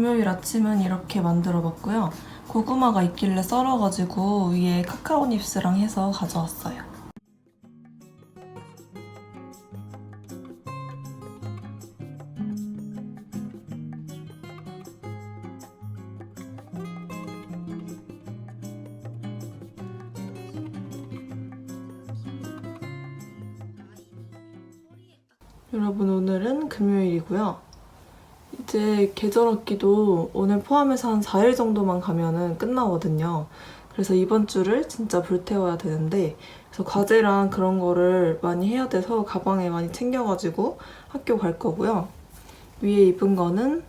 금요일 아침은 이렇게 만들어 봤고요. 고구마가 있길래 썰어가지고 위에 카카오 닙스랑 해서 가져왔어요. 여러분 오늘은 금요일이고요. 이제 계절 학기도 오늘 포함해서 한 4일 정도만 가면은 끝나거든요. 그래서 이번 주를 진짜 불태워야 되는데 그래서 과제랑 그런 거를 많이 해야 돼서 가방에 많이 챙겨가지고 학교 갈 거고요. 위에 입은 거는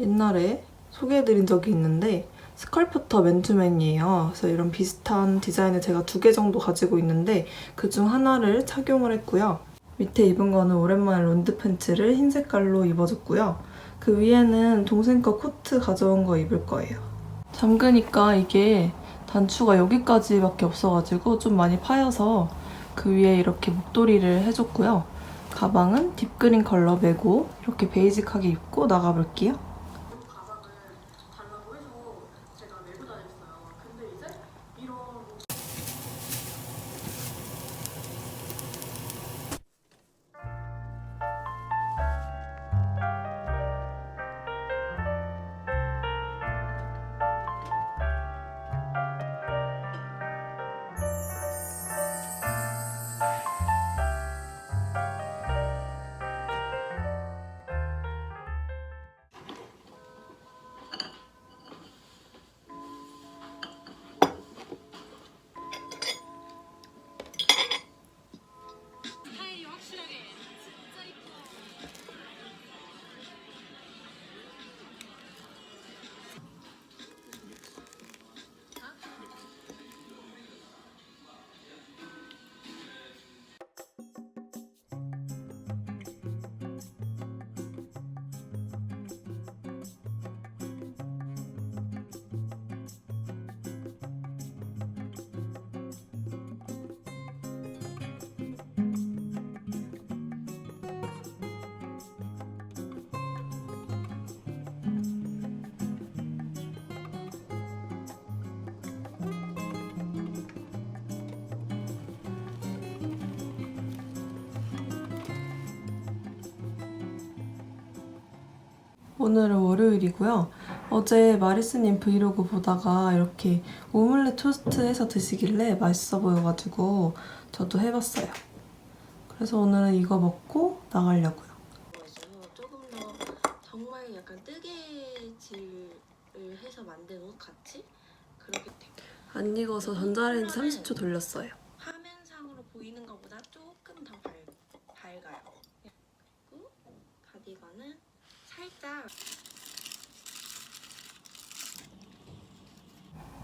옛날에 소개해드린 적이 있는데 스컬프터 맨투맨이에요. 그래서 이런 비슷한 디자인을 제가 두 개 정도 가지고 있는데 그 중 하나를 착용을 했고요. 밑에 입은 거는 오랜만에 론드 팬츠를 흰 색깔로 입어줬고요. 그 위에는 동생 거 코트 가져온 거 입을 거예요. 잠그니까 이게 단추가 여기까지밖에 없어가지고 좀 많이 파여서 그 위에 이렇게 목도리를 해줬고요. 가방은 딥그린 컬러 메고 이렇게 베이직하게 입고 나가볼게요. 오늘은 월요일이고요. 어제 마리스님 브이로그 보다가 이렇게 오믈렛 토스트 해서 드시길래 맛있어 보여가지고 저도 해봤어요. 그래서 오늘은 이거 먹고 나가려고요. 조금 더 정말 약간 뜨개질을 해서 만든 옷 같이 그렇게 돼. 안 익어서 전자레인지 30초 돌렸어요. 화면상으로 보이는 것보다 조금 더 밝, 밝아요. 그리고 가디건은 살짝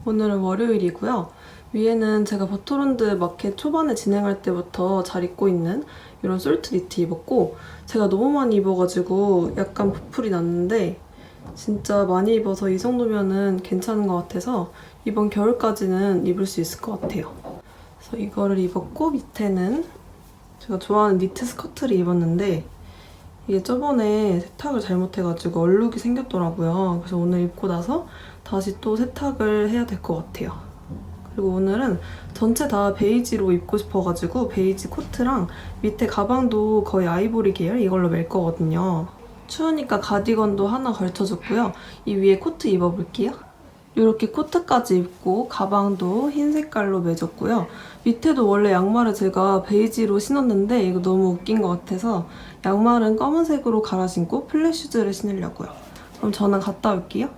오늘은 월요일이고요. 위에는 제가 버터론드 마켓 초반에 진행할 때부터 잘 입고 있는 이런 솔트 니트 입었고 제가 너무 많이 입어가지고 약간 부풀이 났는데 진짜 많이 입어서 이 정도면은 괜찮은 것 같아서 이번 겨울까지는 입을 수 있을 것 같아요. 그래서 이거를 입었고 밑에는 제가 좋아하는 니트 스커트를 입었는데 이게 저번에 세탁을 잘못해가지고 얼룩이 생겼더라고요. 그래서 오늘 입고 나서 다시 또 세탁을 해야 될 것 같아요. 그리고 오늘은 전체 다 베이지로 입고 싶어가지고 베이지 코트랑 밑에 가방도 거의 아이보리 계열 이걸로 멜 거거든요. 추우니까 가디건도 하나 걸쳐줬고요. 이 위에 코트 입어볼게요. 이렇게 코트까지 입고 가방도 흰 색깔로 매줬고요. 밑에도 원래 양말을 제가 베이지로 신었는데 이거 너무 웃긴 것 같아서 양말은 검은색으로 갈아 신고 플랫 슈즈를 신으려고요. 그럼 저는 갔다 올게요.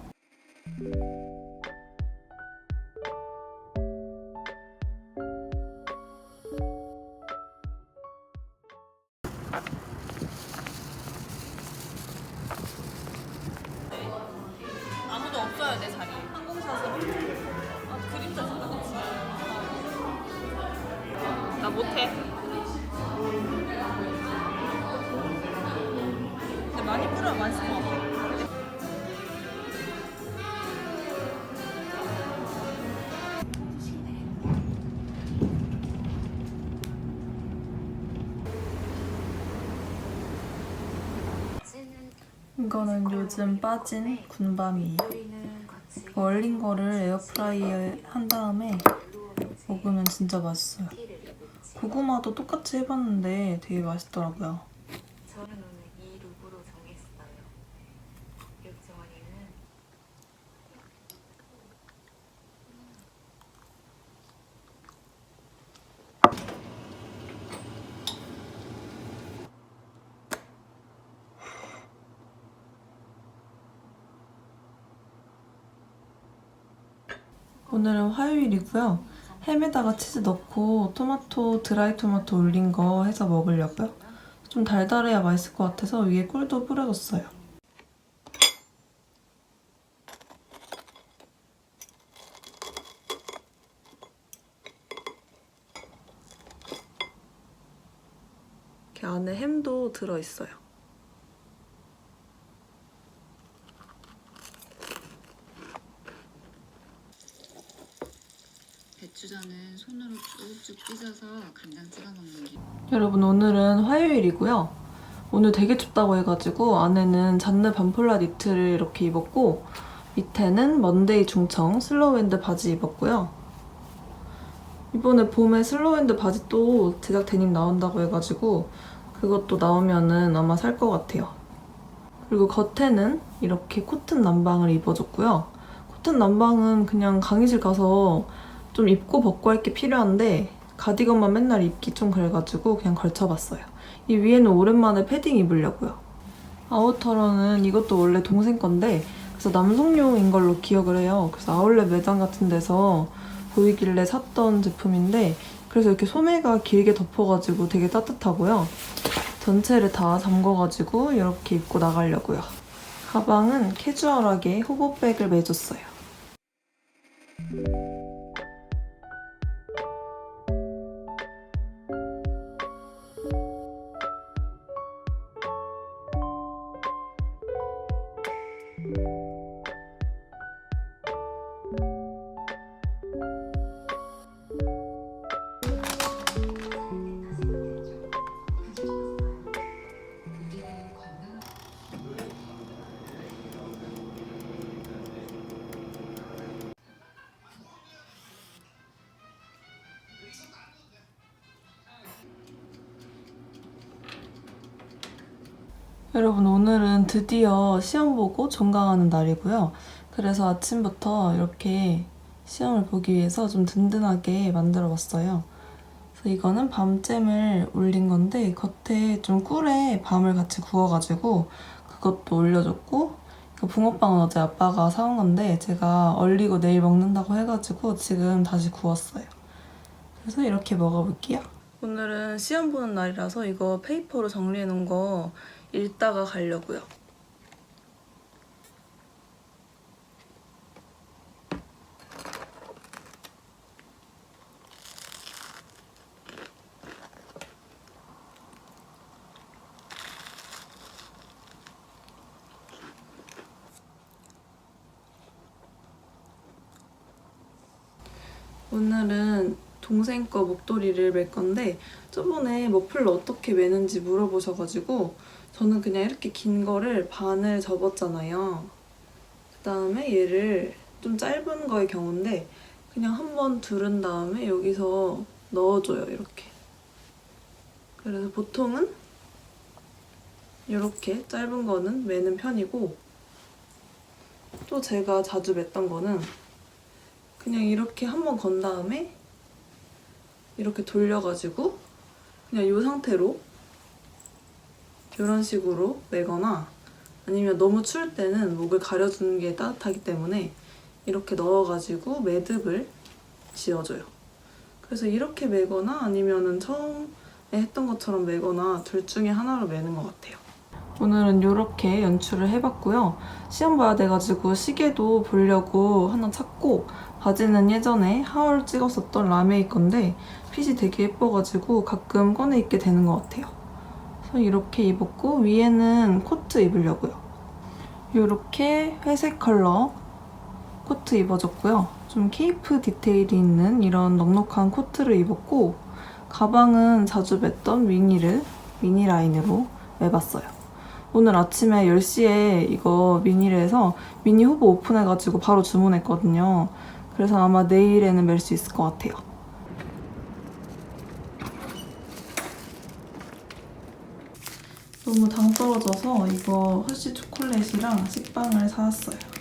거는 요즘 빠진 군밤이에요. 얼린 거를 에어프라이어에 한 다음에 먹으면 진짜 맛있어요. 고구마도 똑같이 해봤는데 되게 맛있더라고요. 저는 오늘 이 룩으로 정했어요. 육종원이는 오늘은 화요일이고요. 햄에다가 치즈 넣고 토마토, 드라이 토마토 올린 거 해서 먹으려고요. 좀 달달해야 맛있을 것 같아서 위에 꿀도 뿌려줬어요. 이렇게 안에 햄도 들어있어요. 배추전은 손으로 쭉쭉 찢어서 간장 찍어 먹는 게 여러분 오늘은 화요일이고요. 오늘 되게 춥다고 해가지고 안에는 잔느 반폴라 니트를 이렇게 입었고 밑에는 먼데이 중청 슬로우핸드 바지 입었고요. 이번에 봄에 슬로우핸드 바지 또 제작 데님 나온다고 해가지고 그것도 나오면은 아마 살 것 같아요. 그리고 겉에는 이렇게 코튼 남방을 입어줬고요. 코튼 남방은 그냥 강의실 가서 좀 입고 벗고 할 게 필요한데 가디건만 맨날 입기 좀 그래가지고 그냥 걸쳐봤어요. 이 위에는 오랜만에 패딩 입으려고요. 아우터로는 이것도 원래 동생 건데 그래서 남성용인 걸로 기억을 해요. 그래서 아울렛 매장 같은 데서 보이길래 샀던 제품인데 그래서 이렇게 소매가 길게 덮어가지고 되게 따뜻하고요. 전체를 다 잠궈가지고 이렇게 입고 나가려고요. 가방은 캐주얼하게 호보백을 매줬어요. 여러분 오늘은 드디어 시험 보고 종강하는 날이고요. 그래서 아침부터 이렇게 시험을 보기 위해서 좀 든든하게 만들어 봤어요. 그래서 이거는 밤잼을 올린 건데 겉에 좀 꿀에 밤을 같이 구워가지고 그것도 올려줬고 이거 붕어빵은 어제 아빠가 사온 건데 제가 얼리고 내일 먹는다고 해가지고 지금 다시 구웠어요. 그래서 이렇게 먹어볼게요. 오늘은 시험 보는 날이라서 이거 페이퍼로 정리해 놓은 거 읽다가 가려고요. 오늘은 동생 거 목도리를 맬 건데 저번에 머플러 어떻게 매는지 물어보셔가지고 저는 그냥 이렇게 긴 거를 반을 접었잖아요. 그 다음에 얘를 좀 짧은 거의 경우인데 그냥 한번 두른 다음에 여기서 넣어줘요, 이렇게. 그래서 보통은 이렇게 짧은 거는 매는 편이고 또 제가 자주 맸던 거는 그냥 이렇게 한번 건 다음에 이렇게 돌려가지고 그냥 이 상태로 이런 식으로 매거나 아니면 너무 추울 때는 목을 가려주는 게 따뜻하기 때문에 이렇게 넣어가지고 매듭을 지어줘요. 그래서 이렇게 매거나 아니면은 처음에 했던 것처럼 매거나 둘 중에 하나로 매는 것 같아요. 오늘은 이렇게 연출을 해봤고요. 시험 봐야 돼가지고 시계도 보려고 하나 샀고 바지는 예전에 하울 찍었었던 라메이 건데 핏이 되게 예뻐가지고 가끔 꺼내 입게 되는 것 같아요. 그래서 이렇게 입었고 위에는 코트 입으려고요. 이렇게 회색 컬러 코트 입어줬고요. 좀 케이프 디테일이 있는 이런 넉넉한 코트를 입었고 가방은 자주 맸던 미니를 미니 라인으로 매봤어요. 오늘 아침에 10시에 이거 미니를 해서 미니 후보 오픈해가지고 바로 주문했거든요. 그래서 아마 내일에는 멜 수 있을 것 같아요. 너무 당 떨어져서 이거 허쉬 초콜릿이랑 식빵을 사왔어요.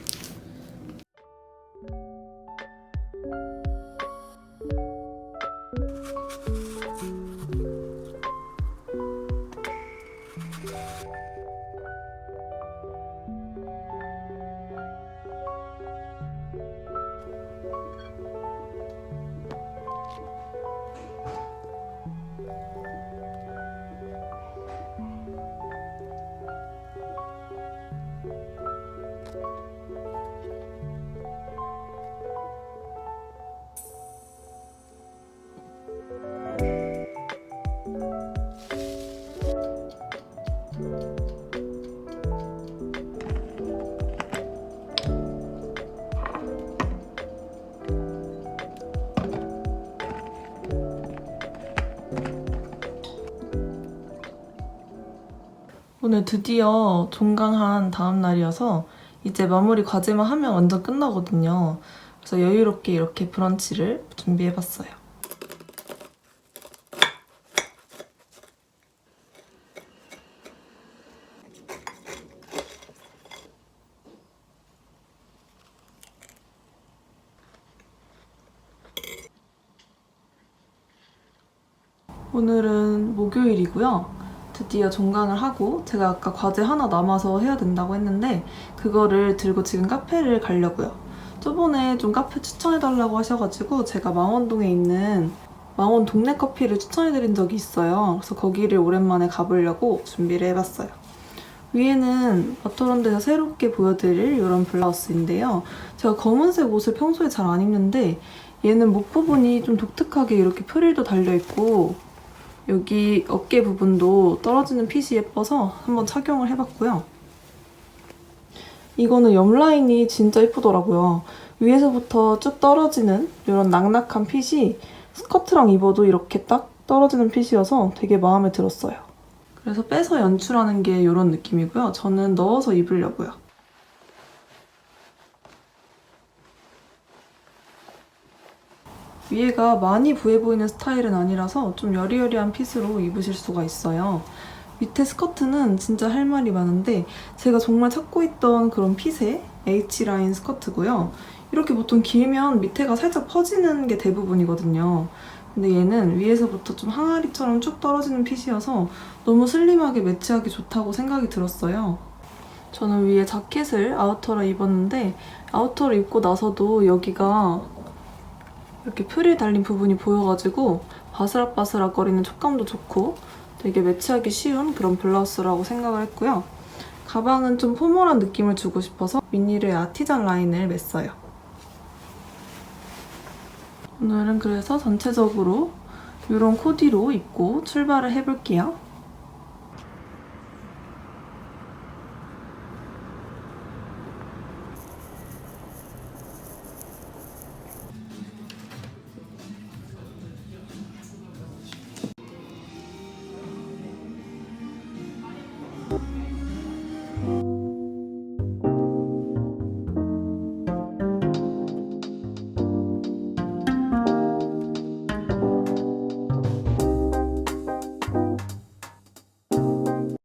오늘 드디어 종강한 다음 날이어서 이제 마무리 과제만 하면 완전 끝나거든요. 그래서 여유롭게 이렇게 브런치를 준비해봤어요. 오늘은 목요일이고요. 드디어 종강을 하고 제가 아까 과제 하나 남아서 해야 된다고 했는데 그거를 들고 지금 카페를 가려고요. 저번에 좀 카페 추천해달라고 하셔가지고 제가 망원동에 있는 망원 동네 커피를 추천해드린 적이 있어요. 그래서 거기를 오랜만에 가보려고 준비를 해봤어요. 위에는 마토런드에서 새롭게 보여드릴 이런 블라우스인데요. 제가 검은색 옷을 평소에 잘 안 입는데 얘는 목 부분이 좀 독특하게 이렇게 프릴도 달려있고 여기 어깨 부분도 떨어지는 핏이 예뻐서 한번 착용을 해봤고요. 이거는 옆 라인이 진짜 예쁘더라고요. 위에서부터 쭉 떨어지는 이런 낙낙한 핏이 스커트랑 입어도 이렇게 딱 떨어지는 핏이어서 되게 마음에 들었어요. 그래서 빼서 연출하는 게 이런 느낌이고요. 저는 넣어서 입으려고요. 위에가 많이 부해 보이는 스타일은 아니라서 좀 여리여리한 핏으로 입으실 수가 있어요. 밑에 스커트는 진짜 할 말이 많은데 제가 정말 찾고 있던 그런 핏의 H라인 스커트고요. 이렇게 보통 길면 밑에가 살짝 퍼지는 게 대부분이거든요. 근데 얘는 위에서부터 좀 항아리처럼 쭉 떨어지는 핏이어서 너무 슬림하게 매치하기 좋다고 생각이 들었어요. 저는 위에 자켓을 아우터로 입었는데 아우터를 입고 나서도 여기가 이렇게 프릴 달린 부분이 보여가지고 바스락바스락 거리는 촉감도 좋고 되게 매치하기 쉬운 그런 블라우스라고 생각을 했고요. 가방은 좀 포멀한 느낌을 주고 싶어서 미니르의 아티잔 라인을 맸어요. 오늘은 그래서 전체적으로 이런 코디로 입고 출발을 해볼게요.